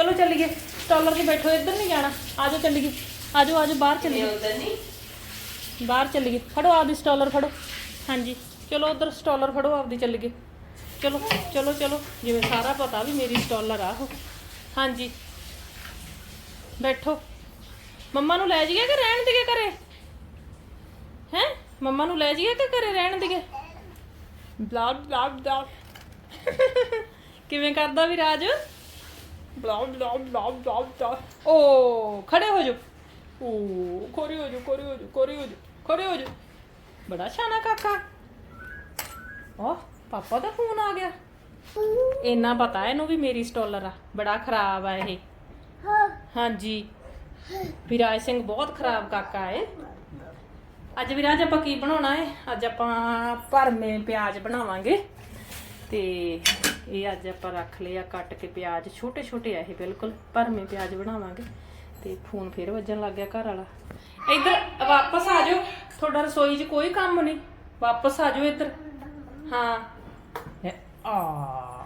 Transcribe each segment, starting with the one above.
ਚਲੋ ਚੱਲੀਏ ਸਟਾਲਰ ਤੇ ਬੈਠੋ ਇੱਧਰ ਨਹੀਂ ਜਾਣਾ। ਆਜੋ ਚੱਲੀਏ ਆਜੋ ਆਜੋ ਬਾਹਰ ਚੱਲੀਏ। ਉਧਰ ਨਹੀਂ? ਬਾਹਰ ਚੱਲੀਏ। ਫੜੋ ਆਪਦੀ ਸਟਾਲਰ ਫੜੋ। ਹਾਂਜੀ ਚਲੋ ਉਧਰ ਸਟਾਲਰ ਫੜੋ ਆਪਦੀ ਚੱਲੀਏ। ਚਲੋ ਚਲੋ ਚਲੋ ਜਿਵੇਂ ਸਾਰਾ ਪਤਾ ਵੀ ਮੇਰੀ ਸਟਾਲਰ ਆ ਉਹ। ਹਾਂਜੀ। ਬੈਠੋ। ਮੰਮਾ ਨੂੰ ਲੈ ਜਾਈਏ ਕਿ ਰਹਿਣ ਦੀਏ ਘਰੇ? ਹੈ? ਮੰਮਾ ਨੂੰ ਲੈ ਜਾਈਏ ਕਿ ਘਰੇ ਰਹਿਣ ਦੀਏ ਬਲਾ ਬਲਾ ਬਲਾ ਕਿਵੇਂ ਕਰਦਾ ਵੀ ਰਾਜ? ਬਲਾ ਬਲਾ ਬਲਾ ਬਲਾ ਬਲਾ ਓ ਖੜੇ ਹੋ ਜਾਓ ਓ ਖੜੇ ਹੋ ਜਾਓ ਖੜੇ ਹੋ ਜਾਓ ਖੜੇ ਹੋ ਜਾਓ ਖੜੇ ਹੋ ਜਾਓ ਬੜਾ ਸ਼ਾਨਾ ਕਾਕਾ ਓ ਪਾਪਾ ਦਾ ਫੋਨ ਆ ਗਿਆ ਇੰਨਾ ਪਤਾ ਇਹਨੂੰ ਵੀ ਮੇਰੀ ਸਟਾਲਰ ਆ ਬੜਾ ਖਰਾਬ ਆ ਇਹ ਹਾਂਜੀ ਵਿਰਾਜ ਸਿੰਘ ਬਹੁਤ ਖਰਾਬ ਕਾਕਾ ਹੈ ਅੱਜ ਵਿਰਾਜ ਆਪਾਂ ਕੀ ਬਣਾਉਣਾ ਹੈ ਅੱਜ ਆਪਾਂ ਭਰਮੇ ਪਿਆਜ਼ ਬਣਾਵਾਂਗੇ ਤੇ ਇਹ ਅੱਜ ਆਪਾਂ ਰੱਖ ਲਏ ਆ ਕੱਟ ਕੇ ਪਿਆਜ਼ ਛੋਟੇ ਛੋਟੇ ਆ ਇਹ ਬਿਲਕੁਲ ਭਰਮੇ ਪਿਆਜ਼ ਬਣਾਵਾਂਗੇ। ਤੇ ਫੋਨ ਫੇਰ ਵੱਜਣ ਲੱਗ ਗਿਆ ਘਰ ਵਾਲਾ। ਇੱਧਰ ਵਾਪਸ ਆ ਜਾਓ। ਤੁਹਾਡਾ ਰਸੋਈ 'ਚ ਕੋਈ ਕੰਮ ਨਹੀਂ। ਵਾਪਸ ਆ ਜਾਓ ਇੱਧਰ। ਹਾਂ। ਇਹ ਆ।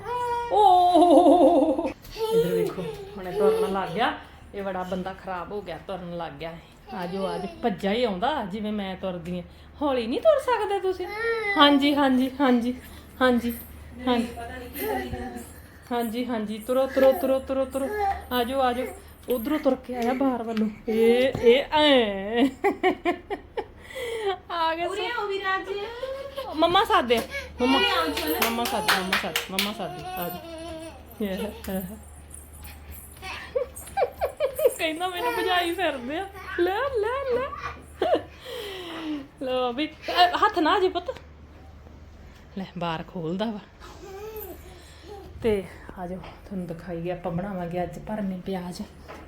ਓ। ਇੱਧਰ ਵੇਖੋ ਹੁਣੇ ਤੁਰਨ ਲੱਗ ਗਿਆ। ਇਹ ਬੜਾ ਬੰਦਾ ਖਰਾਬ ਹੋ ਗਿਆ ਤੁਰਨ ਲੱਗ ਗਿਆ ਆਜੋ ਅੱਜ ਭੱਜਾ ਹੀ ਆਉਂਦਾ ਜਿਵੇਂ ਮੈਂ ਤੁਰਦੀ ਆ ਹੌਲੀ ਨਹੀਂ ਤੁਰ ਸਕਦੇ ਤੁਸੀਂ? ਹਾਂਜੀ ਹਾਂਜੀ ਹਾਂਜੀ ਹਾਂਜੀ। ਹਾਂਜੀ। ਹਾਂਜੀ ਹਾਂਜੀ। ਤੁਰੋ ਤੁਰੋ ਤੁਰੋ ਤੁਰੋ ਤੁਰੋ। ਆਜੋ ਆਜੋ। ਉਧਰੋਂ ਤੁਰ ਕੇ ਆਇਆ ਬਾਹਰ ਵੱਲੋਂ। ਇਹ ਇਹ ਐ। ਆ ਗਿਆ ਉਰੇ ਆਓ ਵਿਰਾਜ ਮੰਮਾ ਸਾਦੇ ਮੰਮਾ ਮੰਮਾ ਸਾਦੇ ਮੰਮਾ ਸਾਦੇ ਮੰਮਾ ਸਾਦੇ ਆ ਜਾ ਕਹਿੰਦਾ ਮੈਨੂੰ ਭਜਾਈ ਫਿਰਦੇ ਆ। ਲੈ ਲੈ ਲੈ। ਲੋ ਵੀ ਹੱਥ ਨਾ ਜੀ ਪੁੱਤ। ਲੈ ਬਾਹਰ ਖੋਲਦਾ ਵਾ। ਤੇ ਆ ਤੁਹਾਨੂੰ ਦਿਖਾਈਏ, ਆਪਾਂ ਬਣਾਵਾਂਗੇ ਅੱਜ ਭਰਮੇ ਪਿਆਜ਼।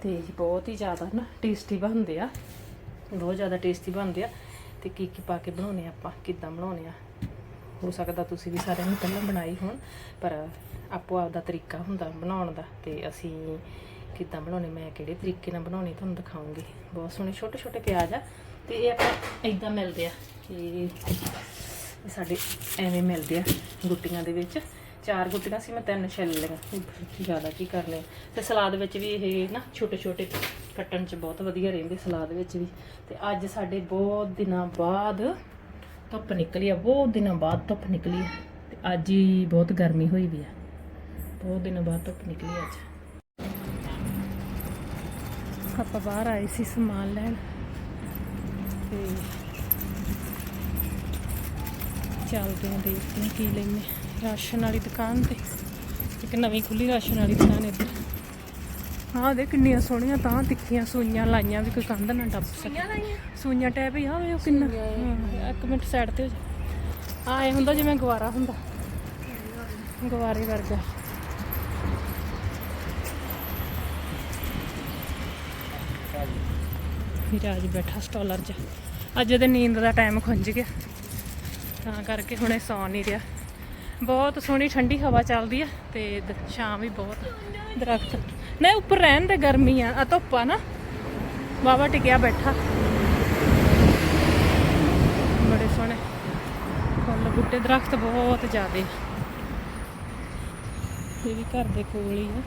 ਤੇ ਬਹੁਤ ਹੀ ਜ਼ਿਆਦਾ ਨਾ ਟੇਸਟੀ ਬਣਦੇ ਆ। ਬਹੁਤ ਜ਼ਿਆਦਾ ਟੇਸਟੀ ਬਣਦੇ ਆ। ਤੇ ਕੀ ਕੀ ਪਾ ਕੇ ਬਣਾਉਣੇ ਆ ਆਪਾਂ, ਕਿੱਦਾਂ ਬਣਾਉਣੇ ਆ? ਹੋ ਸਕਦਾ ਤੁਸੀਂ ਵੀ ਸਾਰਿਆਂ ਨੇ ਪਹਿਲਾਂ ਬਣਾਈ ਹੋਣ, ਪਰ ਆਪੋ ਆਪ ਦਾ ਤਰੀਕਾ ਹੁੰਦਾ ਬਣਾਉਣ ਦਾ। ਤੇ ਅਸੀਂ ਕਿੱਦਾਂ ਬਣਾਉਣੇ, ਮੈਂ ਕਿਹੜੇ ਤਰੀਕੇ ਨਾਲ ਬਣਾਉਣੇ ਤੁਹਾਨੂੰ ਦਿਖਾਉਂਗੀ। ਬਹੁਤ ਸੋਹਣੇ ਛੋਟੇ ਛੋਟੇ ਪਿਆਜ਼ ਆ। ਤੇ ਇਹ ਆਪਾਂ ਇਦਾਂ ਮਿਲਦੇ ਆ ਕਿ ਸਾਡੇ ਐਵੇਂ ਮਿਲਦੇ ਆ ਗੁੱਟੀਆਂ ਦੇ ਵਿੱਚ। ਚਾਰ ਗੁੱਟੀਆਂ ਸੀ, ਮੈਂ ਤਿੰਨ ਛਿੱਲ ਲਈਆਂ। ਜ਼ਿਆਦਾ ਕੀ ਕਰਨੇ ਤੇ ਸਲਾਦ ਵਿੱਚ ਵੀ ਇਹ ਨਾ ਛੋਟੇ ਛੋਟੇ ਕੱਟਣ 'ਚ ਬਹੁਤ ਵਧੀਆ ਰਹਿੰਦੇ ਸਲਾਦ ਵਿੱਚ ਵੀ। ਤੇ ਅੱਜ ਸਾਡੇ ਬਹੁਤ ਦਿਨਾਂ ਬਾਅਦ ਧੁੱਪ ਨਿਕਲੀ ਆ, ਬਹੁਤ ਦਿਨਾਂ ਬਾਅਦ ਧੁੱਪ ਨਿਕਲੀ ਆ। ਤੇ ਅੱਜ ਹੀ ਬਹੁਤ ਗਰਮੀ ਹੋਈ ਵੀ ਆ। ਬਹੁਤ ਦਿਨਾਂ ਬਾਅਦ ਧੁੱਪ ਨਿਕਲੀ ਅੱਜ। ਆਪਾਂ ਬਾਹਰ ਆਏ ਸੀ ਸਮਾਨ ਲੈਣ। ਤੇ ਚੱਲਦੇ ਹਾਂ ਦੇਖਦੇ ਹਾਂ ਕੀ ਲੈਣੇ ਰਾਸ਼ਨ ਵਾਲੀ ਦੁਕਾਨ ਤੇ। ਇੱਕ ਨਵੀਂ ਖੁੱਲੀ ਰਾਸ਼ਨ ਵਾਲੀ ਦੁਕਾਨ ਇੱਧਰ। ਹਾਂ ਦੇ ਕਿੰਨੀਆਂ ਸੋਹਣੀਆਂ ਤਾਂ ਤਿੱਖੀਆਂ ਸੂਈਆਂ ਲਾਈਆਂ ਵੀ ਕੋਈ ਕੰਧ ਨਾ ਟੱਪ ਸਕੇ। ਸੂਈਆਂ ਟੈਪ ਹੀ ਆ ਵੇ ਉਹ ਕਿੰਨਾ। ਹਾਂ, ਇੱਕ ਮਿੰਟ ਸਾਈਡ ਤੇ ਹੋ ਜਾ। ਆ ਇਹ ਹੁੰਦਾ ਜਿਵੇਂ ਗਵਾਰਾ ਹੁੰਦਾ। ਗਵਾਰੇ ਵਰਗਾ। ਵਿਰਾਜ ਬੈਠਾ ਸਟਾਲਰ 'ਚ ਅੱਜ ਇਹਦੇ ਨੀਂਦ ਦਾ ਟਾਈਮ ਖੁੰਝ ਗਿਆ। ਤਾਂ ਕਰਕੇ ਹੁਣੇ ਸੌ ਨਹੀਂ ਰਿਹਾ। ਬਹੁਤ ਸੋਹਣੀ ਠੰਡੀ ਹਵਾ ਚੱਲਦੀ ਆ ਤੇ ਸ਼ਾਮ ਵੀ ਬਹੁਤ ਦਰਖਤ। ਨਹੀਂ, ਉੱਪਰ ਰਹਿਣ ਦੇ, ਗਰਮੀ ਆ। ਆ ਧੁੱਪ ਆ ਨਾ। ਵਾਵਾ ਟਿਕਿਆ ਬੈਠਾ। ਬੜੇ ਸੋਹਣੇ। ਫੁੱਲ, ਬੂਟੇ, ਦਰਖਤ ਬਹੁਤ ਜ਼ਿਆਦੇ। ਇਹ ਵੀ ਘਰ ਦੇ ਕੋਲ ਹੀ ਆ।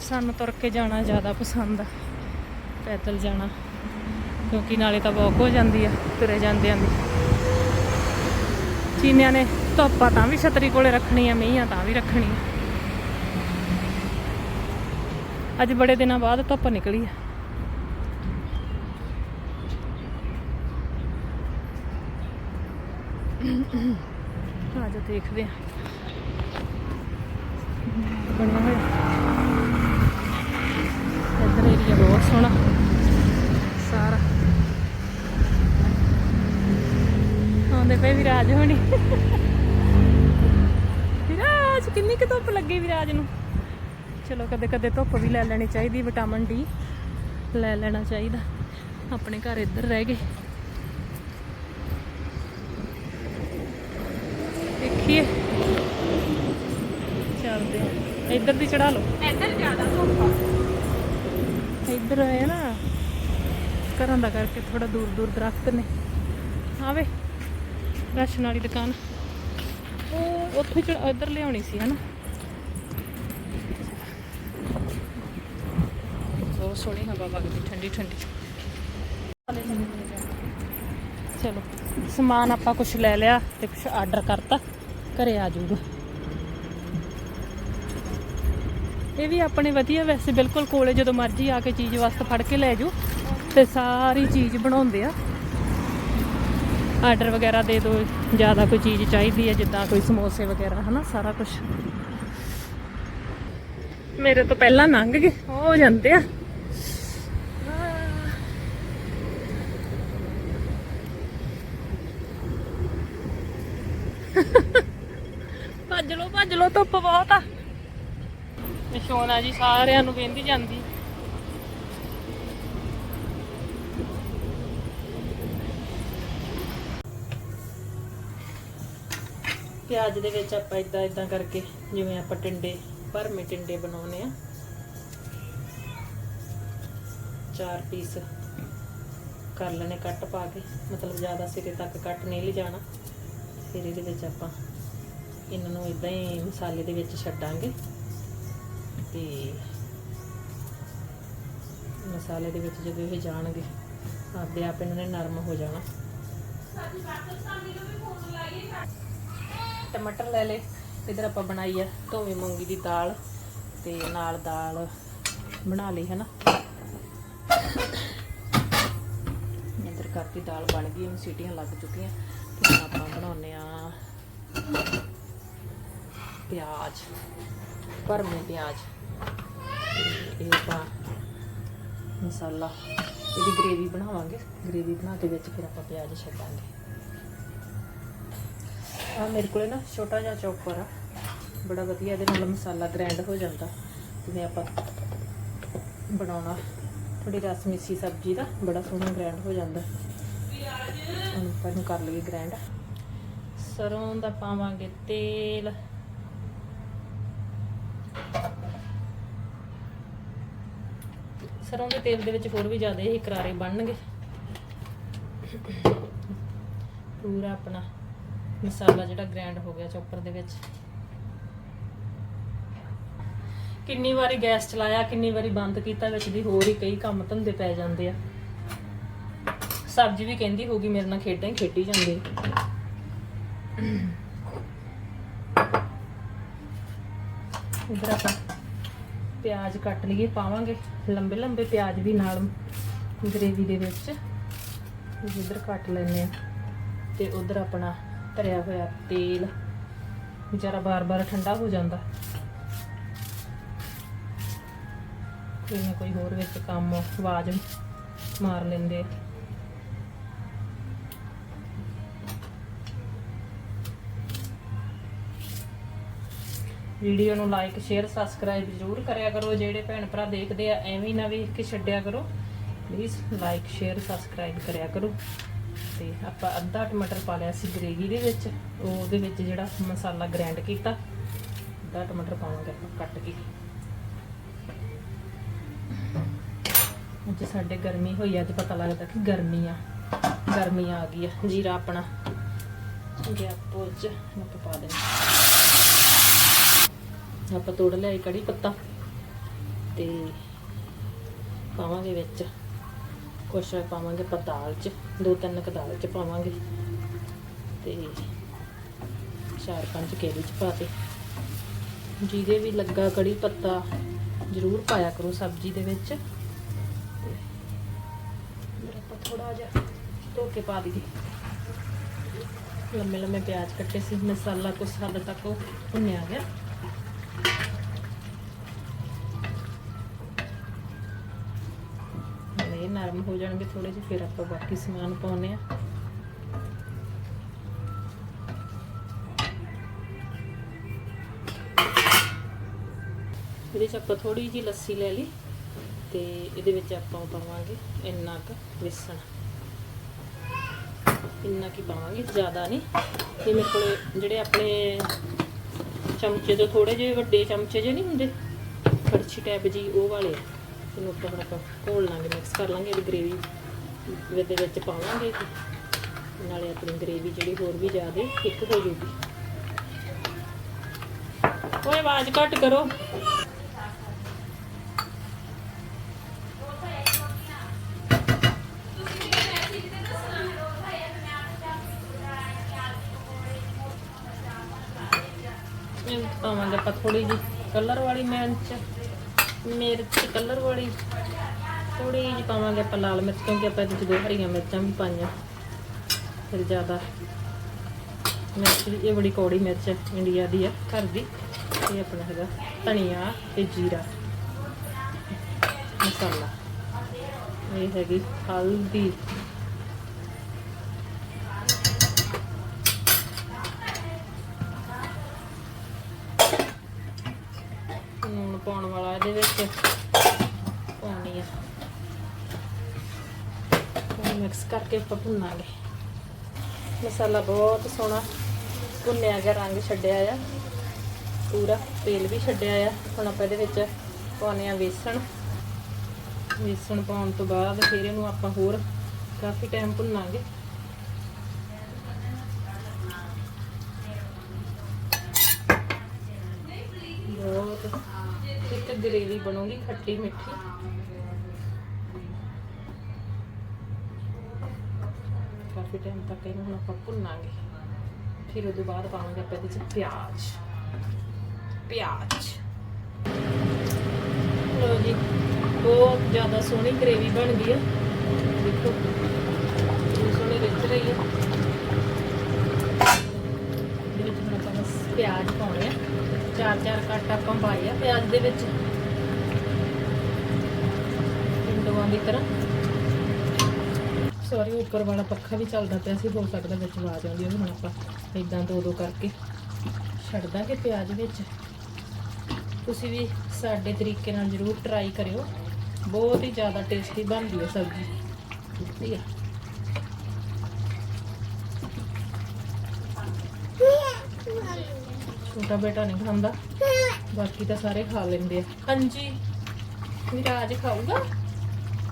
ਸਾਨੂੰ ਤੁਰ ਕੇ ਜਾਣਾ ਜ਼ਿਆਦਾ ਪਸੰਦ ਆ। ਪੈਦਲ ਜਾਣਾ। ਕਿਉਂਕਿ ਨਾਲੇ ਤਾਂ ਵਾਕ ਹੋ ਜਾਂਦੀ ਆ, ਤੁਰੇ ਜਾਂਦੇ ਆਂ ਚੀਨਿਆਂ ਨੇ ਧੁੱਪਾਂ ਤਾਂ ਵੀ ਛਤਰੀ ਕੋਲੇ ਰੱਖਣੀ ਆ ਮੀਂਹਾਂ ਤਾਂ ਵੀ ਰੱਖਣੀ ਅੱਜ ਬੜੇ ਦਿਨਾਂ ਬਾਅਦ ਧੁੱਪ ਨਿਕਲੀ ਆ। ਆ ਦੇਖਦੇ ਆ। ਬਣਿਆ ਹੋਇਆ। ਇੱਧਰ ਏਰੀਆ ਬਹੁਤ ਸੋਹਣਾ ਸਾਰਾ ਆਉਂਦੇ ਪਏ ਵਿਰਾਜ ਹੋਣੀ। ਵਿਰਾਜ ਕਿੰਨੀ ਕੁ ਧੁੱਪ ਲੱਗੀ ਵਿਰਾਜ ਨੂੰ? ਚਲੋ ਕਦੇ ਕਦੇ ਧੁੱਪ ਵੀ ਲੈ ਲੈਣੀ ਚਾਹੀਦੀ ਵਿਟਾਮਿਨ ਡੀ ਲੈ ਲੈਣਾ ਚਾਹੀਦਾ। ਆਪਣੇ ਘਰ ਇੱਧਰ ਰਹਿ ਗਏ। ਦੇਖੀਏ। ਚੱਲਦੇ ਆ। ਇੱਧਰ ਦੀ ਚੜਾ ਲਓ। ਇੱਧਰ ਜ਼ਿਆਦਾ ਧੁੱਪ ਆ। ਇੱਧਰ ਹੈ ਨਾ। ਘਰਾਂ ਦਾ ਕਰਕੇ ਥੋੜਾ ਦੂਰ ਦੂਰ ਦਰਖਤ ਨੇ। ਆਵੇ। ਰਾਸ਼ਨ ਵਾਲੀ ਦੁਕਾਨ। ਉਹ ਉੱਥੇ ਚ ਇੱਧਰ ਲਿਆਉਣੀ ਸੀ, ਹਨਾ। ਬਹੁਤ ਸੋਹਣੀ ਹਵਾ ਵਗਦੀ ਠੰਡੀ ਠੰਡੀ। ਚਲੋ, ਸਮਾਨ ਆਪਾਂ ਕੁਝ ਲੈ ਲਿਆ ਤੇ ਕੁਝ ਆਰਡਰ ਕਰਤਾ, ਘਰੇ ਆ ਜਾਊਗਾ। ਇਹ ਵੀ ਆਪਣੇ ਵਧੀਆ ਵੈਸੇ, ਬਿਲਕੁਲ ਕੋਲੇ ਜਦੋਂ ਮਰਜ਼ੀ ਆ ਕੇ ਚੀਜ਼ ਵਾਸਤੇ ਫੜ ਕੇ ਲੈ ਜਾਓ ਤੇ ਸਾਰੀ ਚੀਜ਼ ਬਣਾਉਂਦੇ ਆ। ਆਰਡਰ ਵਗੈਰਾ ਦੇ ਦਿਓ, ਜ਼ਿਆਦਾ ਕੋਈ ਚੀਜ਼ ਚਾਹੀਦੀ ਹੈ, ਜਿੱਦਾਂ ਕੋਈ ਸਮੋਸੇ ਵਗੈਰਾ, ਹਨਾ, ਸਾਰਾ ਕੁਝ ਮੇਰੇ ਤੋਂ ਪਹਿਲਾਂ ਲੰਘ ਗਏ ਹੋ ਜਾਂਦੇ ਆ। ਭੱਜ ਲੋ ਭੱਜ ਲੋ ਧੁੱਪ ਬਹੁਤ ਆ। ਸੋਨਾ ਜੀ ਸਾਰਿਆਂ ਨੂੰ ਵੇਂਦੀ ਜਾਂਦੀ। ਪਿਆਜ਼ ਦੇ ਵਿੱਚ ਆਪਾਂ ਇਦਾਂ ਇਦਾਂ ਕਰਕੇ ਜਿਵੇਂ ਆਪਾਂ ਟਿੰਡੇ ਭਰਮੇ ਟਿੰਡੇ ਬਣਾਉਨੇ ਆ ਚਾਰ ਪੀਸ ਕਰ ਲੈਣੇ ਕੱਟ ਪਾ ਕੇ, ਮਤਲਬ ਜ਼ਿਆਦਾ ਸਿਰੇ ਤੱਕ ਕੱਟ ਨਹੀਂ ਲਿਜਾਣਾ। ਫਿਰ ਇਹਦੇ ਵਿੱਚ ਆਪਾਂ ਇਹਨਾਂ ਨੂੰ ਇਦਾਂ ਹੀ ਮਸਾਲੇ ਦੇ ਵਿੱਚ ਛੱਡਾਂਗੇ ਤੇ ਮਸਾਲੇ ਦੇ ਵਿੱਚ ਜਦੋਂ ਇਹ ਜਾਣਗੇ, ਆਪਦੇ ਆਪ ਇਹਨਾਂ ਨੇ ਨਰਮ ਹੋ ਜਾਣਾ। ਟਮਾਟਰ ਲੈ ਲਏ, ਇਧਰ ਆਪਾਂ ਬਣਾਈ ਆ ਧੋਵੇਂ ਮੂੰਗੀ ਦੀ ਦਾਲ ਤੇ ਨਾਲ ਦਾਲ ਬਣਾ ਲਈ ਹੈ ਨਾ ਇਧਰ ਕਰਕੇ ਦਾਲ ਬਣ ਗਈ, ਹੁਣ ਸੀਟੀਆਂ ਲੱਗ ਚੁੱਕੀਆਂ। ਤੇ ਹੁਣ ਆਪਾਂ ਬਣਾਉਨੇ ਆ ਪਿਆਜ਼, ਭਰਮੇ ਪਿਆਜ਼। ਇਹ ਆਪਾਂ ਮਸਾਲਾ, ਇਹਦੀ ਗ੍ਰੇਵੀ ਬਣਾਵਾਂਗੇ। ਗ੍ਰੇਵੀ ਬਣਾ ਕੇ ਵਿੱਚ ਫਿਰ ਆਪਾਂ ਪਿਆਜ਼ ਛੱਡਾਂਗੇ। ਆ ਮੇਰੇ ਕੋਲੇ ਨਾ ਛੋਟਾ ਜਿਹਾ ਚੌਪਰ ਆ। ਬੜਾ ਵਧੀਆ, ਇਹਦੇ ਨਾਲ ਮਸਾਲਾ ਗ੍ਰਾਈਂਡ ਹੋ ਜਾਂਦਾ। ਜਿਵੇਂ ਆਪਾਂ ਬਣਾਉਣਾ ਥੋੜੀ ਰਸ ਮਿੱਸੀ ਸਬਜ਼ੀ ਦਾ, ਬੜਾ ਸੋਹਣਾ ਗ੍ਰਾਈਂਡ ਹੋ ਜਾਂਦਾ। ਹੁਣ ਆਪਾਂ ਨੂੰ ਕਰ ਲਈਏ ਗ੍ਰੈਂਡ ਸਰੋਂ ਦਾ ਪਾਵਾਂਗੇ ਤੇਲ। ਸਰੋਂ ਦੇ ਤੇਲ ਦੇ ਵਿੱਚ ਹੋਰ ਵੀ ਜ਼ਿਆਦਾ ਇਹ ਕਰਾਰੇ ਬਣਨਗੇ। ਪੂਰਾ ਆਪਣਾ ਮਸਾਲਾ ਜਿਹੜਾ ਗ੍ਰੈਂਡ ਹੋ ਗਿਆ ਚੌਪਰ ਦੇ ਵਿੱਚ। ਕਿੰਨੀ ਵਾਰੀ ਗੈਸ ਚਲਾਇਆ, ਕਿੰਨੀ ਵਾਰੀ ਬੰਦ ਕੀਤਾ, ਵਿੱਚ ਦੀ ਹੋਰ ਹੀ ਕਈ ਕੰਮ ਧੰਦੇ ਪੈ ਜਾਂਦੇ ਆ। ਸਬਜ਼ੀ ਵੀ ਕਹਿੰਦੀ ਹੋਗੀ ਮੇਰੇ ਨਾਲ ਖੇਡਾਂ ਹੀ ਖੇਡੀ ਜਾਂਦੇ ਇਧਰ ਆਪਾਂ ਪਿਆਜ਼ ਕੱਟ ਲਈਏ, ਪਾਵਾਂਗੇ। ਲੰਬੇ ਲੰਬੇ ਪਿਆਜ਼ ਵੀ ਨਾਲ ਗ੍ਰੇਵੀ ਦੇ ਵਿੱਚ। ਇਧਰ ਕੱਟ ਲੈਣੇ ਆ। ਤੇ ਉਧਰ ਆਪਣਾ ਭਰਿਆ ਹੋਇਆ ਤੇਲ। ਵਿਚਾਰਾ ਬਾਰ-ਬਾਰ ਠੰਡਾ ਹੋ ਜਾਂਦਾ। ਕੋਈ ਨਾ ਕੋਈ ਹੋਰ ਵਿੱਚ ਕੰਮ, ਆਵਾਜ਼ ਮਾਰ ਲੈਂਦੇ ਵੀਡੀਓ ਨੂੰ ਲਾਈਕ ਸ਼ੇਅਰ ਸਬਸਕ੍ਰਾਈਬ ਜ਼ਰੂਰ ਕਰਿਆ ਕਰੋ। ਜਿਹੜੇ ਭੈਣ ਭਰਾ ਦੇਖਦੇ ਆ, ਐਵੇਂ ਨਾ ਵੇਖ ਕੇ ਛੱਡਿਆ ਕਰੋ। ਪਲੀਜ਼ ਲਾਈਕ ਸ਼ੇਅਰ ਸਬਸਕ੍ਰਾਈਬ ਕਰਿਆ ਕਰੋ। ਤੇ ਆਪਾਂ ਅੱਧਾ ਟਮਾਟਰ ਪਾ ਲਿਆ ਸੀ ਗ੍ਰੇਵੀ ਦੇ ਵਿੱਚ, ਉਹਦੇ ਵਿੱਚ ਜਿਹੜਾ ਮਸਾਲਾ ਗ੍ਰਾਈਂਡ ਕੀਤਾ, ਅੱਧਾ ਟਮਾਟਰ ਪਾਵਾਂਗੇ ਆਪਾਂ ਕੱਟ ਕੇ। ਅੱਜ ਸਾਡੇ ਗਰਮੀ ਹੋਈ ਅੱਜ ਪਤਾ ਲੱਗਦਾ ਕਿ ਗਰਮੀ ਆ ਗਰਮੀ ਆ ਗਈ ਆ, ਜੀਰਾ ਆਪਣਾ ਗਿਆ ਪੋਚ ਆਪਾਂ ਪਾ ਦੇਣਾ। ਆਪਾਂ ਤੋੜ ਲਿਆ ਕੜੀ ਪੱਤਾ ਤੇ ਪਾਵਾਂਗੇ ਵਿੱਚ। ਕੁਛ ਪਾਵਾਂਗੇ ਆਪਾਂ ਦਾਲ ਚ, ਦੋ ਤਿੰਨ ਕ ਦਾਲ ਚ ਪਾਵਾਂਗੇ। ਤੇ ਚਾਰ ਪੰਜ ਕੇਲੇ ਚ ਪਾ ਦੇ ਜਿਹਦੇ ਵੀ ਲੱਗਾ ਕੜੀ ਪੱਤਾ ਜ਼ਰੂਰ ਪਾਇਆ ਕਰੋ ਸਬਜ਼ੀ ਦੇ ਵਿੱਚ। ਆਪਾਂ ਥੋੜਾ ਜਿਹਾ ਧੋ ਕੇ ਪਾ ਦਈਏ। ਲੰਮੇ ਲੰਮੇ ਪਿਆਜ਼ ਕੱਟੇ ਸੀ, ਮਸਾਲਾ ਕੁਛ ਹੱਦ ਤੱਕ ਉਹ ਭੁੰਨਿਆ ਗਿਆ ਹੁਣ ਇਹ ਨਰਮ ਹੋ ਜਾਣਗੇ ਥੋੜੇ ਜਿਹੇ, ਫਿਰ ਆਪਾਂ ਬਾਕੀ ਸਮਾਨ ਪਾਉਨੇ ਆ ਇਹਦੇ 'ਚ ਆਪਾਂ ਥੋੜੀ ਜਿਹੀ ਲੱਸੀ ਲੈ ਲਈ ਤੇ ਇਹਦੇ ਵਿੱਚ ਆਪਾਂ ਪਾਵਾਂਗੇ ਇੰਨਾ ਕੁ ਬੇਸਣ ਇੰਨਾ ਕੀ ਪਾਵਾਂਗੇ, ਜ਼ਿਆਦਾ ਨਹੀਂ। ਇਹ ਮੇਰੇ ਕੋਲ ਜਿਹੜੇ ਆਪਣੇ ਚਮਚੇ ਤੋਂ ਥੋੜੇ ਜਿਹੇ ਵੱਡੇ ਚਮਚੇ ਜਿਹੇ ਨਹੀਂ ਹੁੰਦੇ, ਕੜਛੀ ਟੈਪ ਜੀ ਉਹ ਵਾਲੇ ਇਹਨੂੰ ਆਪਾਂ ਹੁਣ ਆਪਾਂ ਘੋਲ ਲਾਂਗੇ ਮਿਕਸ ਕਰ ਲਾਂਗੇ ਇਹਦੀ ਗ੍ਰੇਵੀ ਦੇ ਵਿੱਚ ਪਾਵਾਂਗੇ ਨਾਲੇ ਆਪਣੀ ਗ੍ਰੇਵੀ ਜਿਹੜੀ ਹੋਰ ਵੀ ਜ਼ਿਆਦਾ ਥਿੱਕ ਹੋ ਜੂਗੀ। ਓਏ, ਆਵਾਜ਼ ਘੱਟ ਕਰੋ। ਪਾਵਾਂਗੇ ਆਪਾਂ ਥੋੜੀ ਜਿਹੀ ਕਲਰ ਵਾਲੀ ਮੈਂ ਚ ਮਿਰਚ ਕਲਰ ਵਾਲੀ ਥੋੜੀ ਜਿਹੀ ਪਾਵਾਂਗੇ ਆਪਾਂ ਲਾਲ ਮਿਰਚ, ਕਿਉਂਕਿ ਆਪਾਂ ਇਹਦੇ ਵਿੱਚ ਦੋ ਹਰੀਆਂ ਮਿਰਚਾਂ ਵੀ ਪਾਈਆਂ। ਫਿਰ ਜ਼ਿਆਦਾ ਮਿਰਚ ਵੀ- ਇਹ ਬੜੀ ਕੌੜੀ ਮਿਰਚ ਹੈ ਇੰਡੀਆ ਦੀ ਹੈ ਘਰ ਦੀ। ਇਹ ਆਪਣਾ ਹੈਗਾ ਧਨੀਆ ਤੇ ਜੀਰਾ। ਮਸਾਲਾ। ਇਹ ਹੈਗੀ ਹਲਦੀ। ਲੂਣ ਪਾਉਣ ਵਾਲਾ ਇਹਦੇ ਵਿੱਚ। ਪਾਉਣੀ ਆ। ਮਿਕਸ ਕਰਕੇ ਆਪਾਂ ਭੁੰਨਾਂਗੇ। ਮਸਾਲਾ ਬਹੁਤ ਸੋਹਣਾ ਭੁੰਨਿਆ ਗਿਆ, ਰੰਗ ਛੱਡਿਆ ਆ। ਪੂਰਾ ਤੇਲ ਵੀ ਛੱਡਿਆ ਆ। ਹੁਣ ਆਪਾਂ ਇਹਦੇ ਵਿੱਚ ਪਾਉਣੇ ਆ ਵੇਸਣ। ਵੇਸਣ ਪਾਉਣ ਤੋਂ ਬਾਅਦ ਫਿਰ ਇਹਨੂੰ ਆਪਾਂ ਹੋਰ ਕਾਫੀ ਟਾਈਮ ਭੁੰਨਾਂਗੇ। ਬਹੁਤ ਇੱਕ ਗਰੇਵੀ ਬਣੂਗੀ ਖੱਟੀ ਮਿੱਠੀ। ਕਾਫੀ ਟਾਈਮ ਤੱਕ ਇਹਨੂੰ ਹੁਣ ਆਪਾਂ ਭੁੰਨਾਂਗੇ। ਫਿਰ ਉਹਦੇ ਬਾਅਦ ਪਾਵਾਂਗੇ ਆਪਾਂ ਇਹਦੇ ਚ ਪਿਆਜ਼। ਪਿਆਜ਼। ਲੋ ਜੀ, ਬਹੁਤ ਜ਼ਿਆਦਾ ਸੋਹਣੀ ਗਰੇਵੀ ਬਣ ਗਈ ਆ। ਦੇਖੋ ਸੋਹਣੀ ਰਿੱਝ ਰਹੀ ਹੈ ਇਹਦੇ ਵਿੱਚ ਹੁਣ ਆਪਾਂ ਬਸ ਪਿਆਜ਼ ਪਾਉਣੇ ਆ ਚਾਰ ਚਾਰ ਕੱਟ ਆਪਾਂ ਪਾਏ ਆ ਪਿਆਜ਼ ਦੇ ਵਿੱਚ ਪਿੰਡੋਆਂ ਦੀ ਤਰ੍ਹਾਂ। ਸੌਰੀ ਉੱਪਰ ਵਾਲਾ ਪੱਖਾ ਵੀ ਚੱਲਦਾ ਪਿਆ ਸੀ, ਹੋ ਸਕਦਾ ਵਿੱਚ ਆਵਾਜ਼ ਆਉਂਦੀ ਹੋਵੇ, ਹੁਣ ਆਪਾਂ ਇਦਾਂ ਦੋ ਦੋ ਕਰਕੇ ਛੱਡ ਦਾਂਗੇ ਪਿਆਜ਼ ਵਿੱਚ। ਤੁਸੀਂ ਵੀ ਸਾਡੇ ਤਰੀਕੇ ਨਾਲ ਜ਼ਰੂਰ ਟਰਾਈ ਕਰਿਓ। ਬਹੁਤ ਹੀ ਜ਼ਿਆਦਾ ਟੇਸਟੀ ਬਣਦੀ ਹੈ ਸਬਜ਼ੀ। ਠੀਕ ਹੈ ਛੋਟਾ ਬੇਟਾ ਨਹੀਂ ਖਾਂਦਾ। ਬਾਕੀ ਤਾਂ ਸਾਰੇ ਖਾ ਲੈਂਦੇ ਆ। ਹਾਂਜੀ, ਵਿਰਾਜ ਖਾਊਗਾ?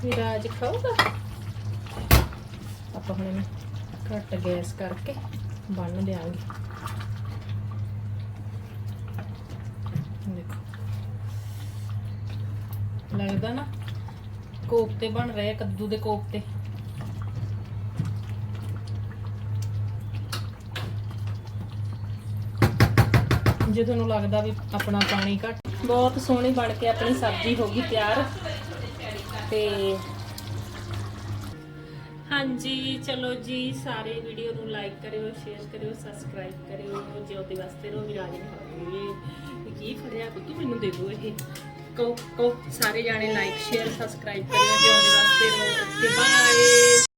ਵਿਰਾਜ ਖਾਊਗਾ? ਆਪਾਂ ਹੁਣ ਇਹਨੂੰ ਘੱਟ ਗੈਸ ਕਰਕੇ ਬੰਨ ਦਿਆਂਗੇ। ਦੇਖੋ। ਲੱਗਦਾ ਨਾ ਕੋਫਤੇ ਬਣ ਰਹੇ ਆ, ਕੱਦੂ ਦੇ ਕੋਫਤੇ। ਜੇ ਤੁਹਾਨੂੰ ਲੱਗਦਾ ਵੀ ਆਪਣਾ ਪਾਣੀ ਘੱਟ ਬਹੁਤ ਸੋਹਣੀ ਬਣ ਕੇ ਆਪਣੀ ਸਬਜ਼ੀ ਹੋ ਗਈ ਤਿਆਰ। ਤੇ ਹਾਂਜੀ ਚਲੋ ਜੀ ਸਾਰੇ ਵੀਡੀਓ ਨੂੰ ਲਾਈਕ ਕਰਿਓ ਸ਼ੇਅਰ ਕਰਿਓ ਸਬਸਕ੍ਰਾਈਬ ਕਰਿਓ ਜਿਉਤੇ ਵਾਸਤੇ ਰੋ ਨੇ ਖਾਣੀ ਇਹ ਕੀ ਫੜਿਆ ਤੂੰ ਮੈਨੂੰ ਦੇ ਦਿਓ ਇਹ। ਕੋ ਕੋ ਸਾਰੇ ਜਾਣੇ ਲਾਈਕ ਸ਼ੇਅਰ ਸਬਸਕ੍ਰਾਈਬ ਕਰਿਓ ਜਿਉਤੇ ਵਾਸਤੇ ਰੋ ਬਾਏ